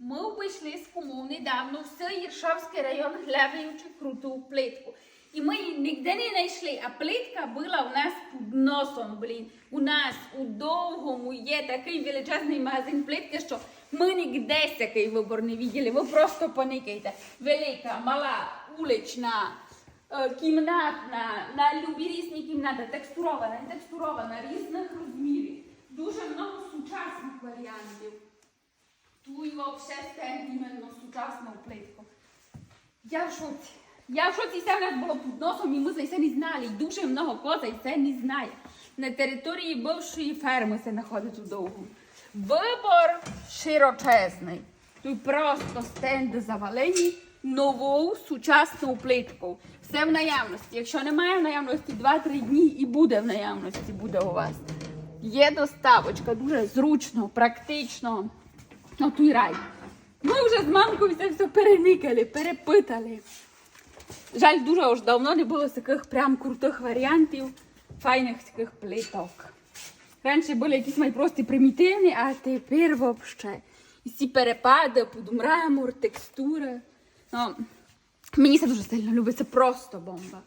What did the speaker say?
Ми обійшли з кумов недавно все Іршавський район, глядаючи круту плитку. І ми її ніде не знайшли, а плитка була у нас під носом, блін. У нас у довгому є такий величезний магазин плитки, що ми ніде такий вибор не виділи. Ви просто поникайте. Велика, мала, улична, е, кімнатна, на любі різні кімнати, текстурована, не текстурована, різних розмірів. Дуже много сучасних варіантів. Взагалі стенд іменно сучасну плитку. Я в шоці. Я в шоці, це в нас було під носом, і ми за це не знали. І дуже много коза, і це не знає. На території бившої ферми це знаходиться довго. Вибор широчезний. Тут просто стенди завалені новою сучасною плиткою. Все в наявності. Якщо немає в наявності 2-3 дні і буде в наявності, буде у вас. Є доставочка, дуже зручно, практично. Ну, той рай. Ми вже з мамкою це все переникали, перепитали. Жаль, дуже аж давно не було таких прям крутих варіантів, файних таких плиток. Раніше були якісь майпрості примітивні, а тепер взагалі. І ці перепади, мрамор, текстури. Ну, мені це дуже сильно любить, просто бомба.